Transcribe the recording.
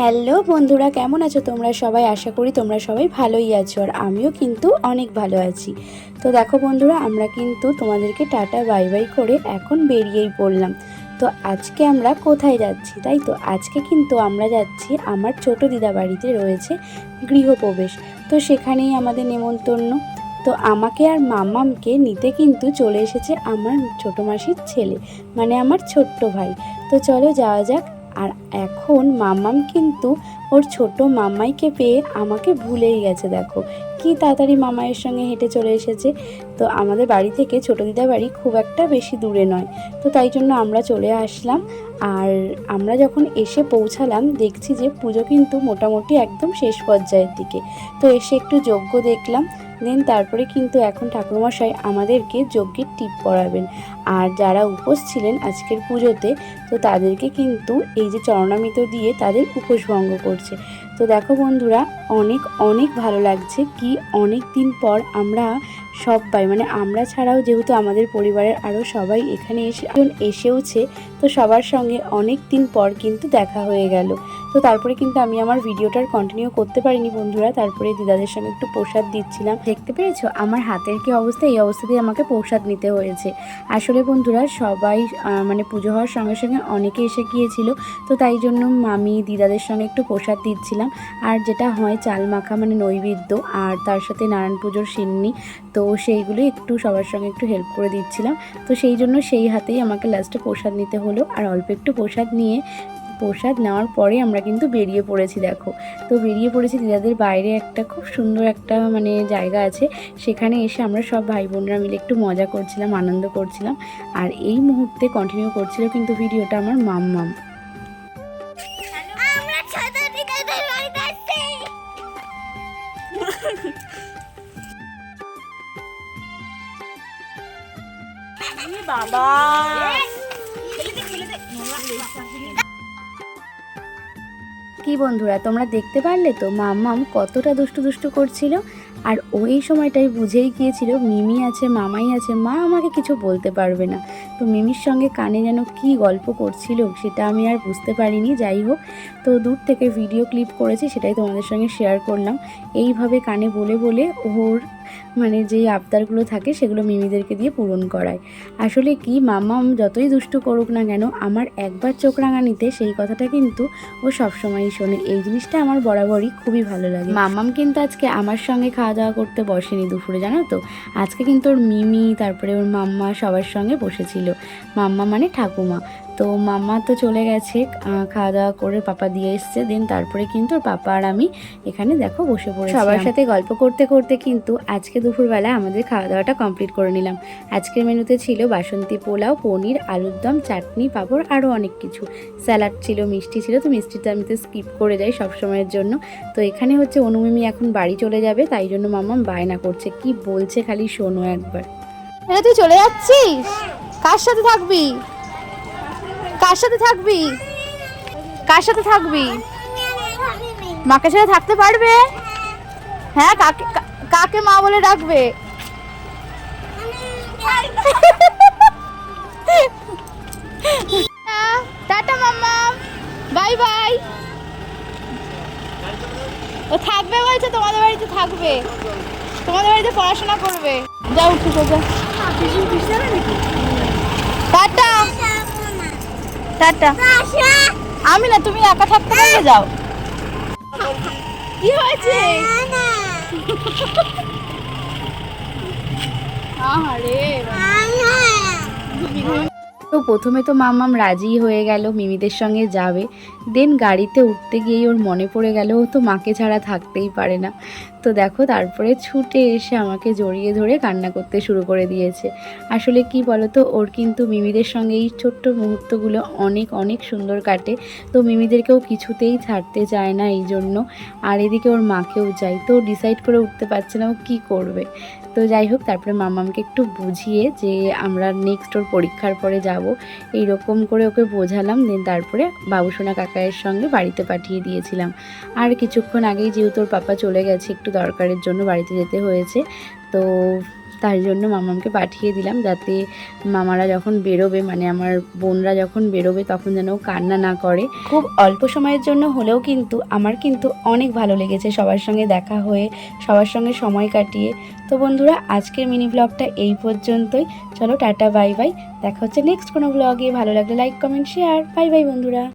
Hello বন্ধুরা, কেমন আছো তোমরা? সবাই আশা করি তোমরা সবাই ভালোই আছো আর আমিও কিন্তু অনেক ভালো আছি। তো দেখো বন্ধুরা, আমরা কিন্তু তোমাদেরকে টাটা, বাই বাই করে এখন বেরিয়েই পড়লাম। তো আজকে আমরা কোথায় যাচ্ছি, তাই তো? আজকে কিন্তু আমরা যাচ্ছি আমার ছোট দিদা বাড়িতে রয়েছে গৃহপ্রবেশ। তো সেখানেই আমাদের নেমন্তন্ন। তো আমাকে আর মামামকে নিতে কিন্তু চলে এসেছে আমার ছোট মাসির ছেলে মানে আমার ছোট্ট ভাই। তো চলো যাওয়া যাক। আর এখন মামাম কিন্তু ওর ছোট মামাইকে পেয়ে আমাকে ভুলেই গেছে, দেখো। কি তাড়াতাড়ি মামাইয়ের সঙ্গে হেঁটে চলে এসেছে। তো আমাদের বাড়ি থেকে ছোটো দিদা বাড়ি খুব একটা বেশি দূরে নয়। তো তাই জন্য আমরা চলে আসলাম। আর আমরা যখন এসে পৌঁছালাম, দেখছি যে পুজো কিন্তু মোটামুটি একদম শেষ পর্যায়ের দিকে। তো এসে একটু যজ্ঞ দেখলাম। দেন তারপরে কিন্তু এখন ঠাকুরমশাই আমাদেরকে যজ্ঞের টিপ পড়াবেন। আর যারা উপোস ছিলেন আজকের পুজোতে, তো তাদেরকে কিন্তু এই যে চরণামিত দিয়ে তাদের উপোস ভঙ্গ করছে। তো দেখো বন্ধুরা, অনেক অনেক ভালো লাগছে কি অনেক দিন পর আমরা সবাই মানে আমরা ছাড়াও যেহেতু আমাদের পরিবারের আরও সবাই এখানে এসে এখন এসেওছে, তো সবার সঙ্গে অনেক দিন পর কিন্তু দেখা হয়ে গেল। তো তারপরে কিন্তু আমি আমার ভিডিওটার কন্টিনিউ করতে পারিনি বন্ধুরা, তারপরে দিদাদের সঙ্গে একটু প্রসাদ দিচ্ছিলাম। দেখতে পেরেছ? আমার হাতের কি অবস্থা? এই অবস্থাতেই আমাকে প্রসাদ নিতে হয়েছে। আসলে বন্ধুরা, সবাই মানে পুজো হওয়ার সঙ্গে সঙ্গে অনেকে এসে গিয়েছিল, তো তাই জন্য মামি দিদাদের সঙ্গে একটু প্রসাদ দিচ্ছিলাম। আর যেটা হয়, চাল মাখা মানে নৈবেদ্য, আর তার সাথে নারায়ণ পুজোর সিন্নি তো সেইগুলো একটু সবার সঙ্গে একটু হেল্প করে দিচ্ছিলাম। তো সেই জন্য সেই হাতেই আমাকে লাস্টে প্রসাদ নিতে হলো। আর অল্প একটু প্রসাদ নিয়ে, প্রসাদ নেওয়ার পরে আমরা কিন্তু বেরিয়ে পড়েছি দেখো। তো বেরিয়ে পড়েছি দিদাদের বাইরে একটা খুব সুন্দর একটা মানে জায়গা আছে। সেখানে এসে আমরা সব ভাই বোনরা মিলে একটু মজা করছিলাম, আনন্দ করছিলাম। আর এই মুহূর্তে কন্টিনিউ করছিল কিন্তু ভিডিওটা আমার মাম কি বন্ধুরা, তোমরা দেখতে পারলে তো মাম্মাম কতটা দুষ্টু দুষ্টু করছিল? আর ওই সময়টাই বুঝেই গিয়েছিল, মিমি আছে, মামাই আছে, মা আমাকে কিছু বলতে পারবে না। তো মিমির সঙ্গে কানে যেন কি গল্প করছিল সেটা আমি আর বুঝতে পারিনি, যাই হোক। তো দূর থেকে ভিডিও ক্লিপ করেছি, সেটাই তোমাদের সঙ্গে শেয়ার করলাম। এইভাবে কানে বলে বলে ওর মানে যেই আবদারগুলো থাকে, সেগুলো মিমিদেরকে দিয়ে পূরণ করায়। আসলে কি, মামাম যতই দুষ্টু করুক না কেন, আমার একবার চোখ রাঙানিতে সেই কথাটা কিন্তু ও সবসময়ই শোনে। এই জিনিসটা আমার বরাবরই খুবই ভালো লাগে। মামাম কিন্তু আজকে আমার সঙ্গে খাওয়া দাওয়া করতে বসেনি দুপুরে, জানো তো? আজকে কিন্তু ওর মিমি, তারপরে ওর মাম্মা সবার সঙ্গে বসেছিল। মাম্মা মানে ঠাকুমা। তো মাম্মা তো চলে গেছে খাওয়া দাওয়া করে পাপা দিয়ে এসছে। দেন তারপরে কিন্তু ওর পাপা আর আমি এখানে দেখো বসে পড়েছি সবার সাথে গল্প করতে করতে কিন্তু আজকে দুপুরবেলা আমাদের খাওয়া দাওয়াটা কমপ্লিট করে নিলাম। আজকের মেনুতে ছিল বাসন্তী পোলাও পনির আলুর দম চাটনি পাঁপড় আরও অনেক কিছু। স্যালাড ছিল মিষ্টি ছিল তো মিষ্টিটা আমি তো স্কিপ করে যাই সব সময়ের জন্য। তো এখানে হচ্ছে অনুমিমি এখন বাড়ি চলে যাবে তাই জন্য মাম্মা বায়না করছে। কি বলছে খালি শোনো একবার। এটা তুই চলে যাচ্ছিস? কার সাথে থাকবি? কার সাথে থাকবি? কার সাথে থাকবি? মাকে সাথে থাকতে পারবে? হ্যাঁ কাকে কাকে মা বলে ডাকবে? Tata mamma, bye bye. ও থাকবে বলছে, তোমাদের বাড়িতে থাকবে। তোমাদের বাড়িতে পড়াশোনা করবে। যা উঠে সোজা টাটা। আমি না তুমি একা থাকতে পারবে যাও। কি হয়েছে? আহারে তো প্রথমে তো মামাম রাজি হয়ে গেল, মিমিদের সঙ্গে যাবে। দেন গাড়িতে উঠতে গিয়েই ওর মনে পড়ে গেল, ও তো মাকে ছাড়া থাকতেই পারে না। তো দেখো, তারপরে ছুটে এসে আমাকে জড়িয়ে ধরে কান্না করতে শুরু করে দিয়েছে। আসলে কি বলতো, ওর কিন্তু মিমিদের সঙ্গে এই ছোট্ট মুহূর্তগুলো অনেক অনেক সুন্দর কাটে। তো মিমিদেরকেও কিছুতেই ছাড়তে চায় না এই জন্য। আর এদিকে ওর মাকেও চাই। তো ডিসাইড করে উঠতে পারছে না, ও কী করবে? তো যাই হোক, তারপরে মামামকে একটু বুঝিয়ে যে আমরা নেক্সট ওর পরীক্ষার পরে যাব। এইরকম করে ওকে বোঝালাম দেন তারপরে বাবুসোনা কাকায়ের সঙ্গে বাড়িতে পাঠিয়ে দিয়েছিলাম। আর কিছুক্ষণ আগেই যেহেতু ওর পাপা চলে গেছে, একটু দরকারের জন্য বাড়িতে যেতে হয়েছে, তো তার জন্য মামামকে পাঠিয়ে দিলাম যাতে মামারা যখন বেরোবে মানে আমার বোনরা যখন বেরোবে তখন যেন কান্না না করে। খুব অল্প সময়ের জন্য হলেও কিন্তু আমার কিন্তু অনেক ভালো লেগেছে সবার সঙ্গে দেখা হয়ে, সবার সঙ্গে সময় কাটিয়ে। তো বন্ধুরা, আজকের মিনি ব্লগটা এই পর্যন্তই। চলো টাটা, বাই বাই। দেখা হচ্ছে নেক্সট কোনো ব্লগে ভালো লাগলে like comment share bye bye বন্ধুরা।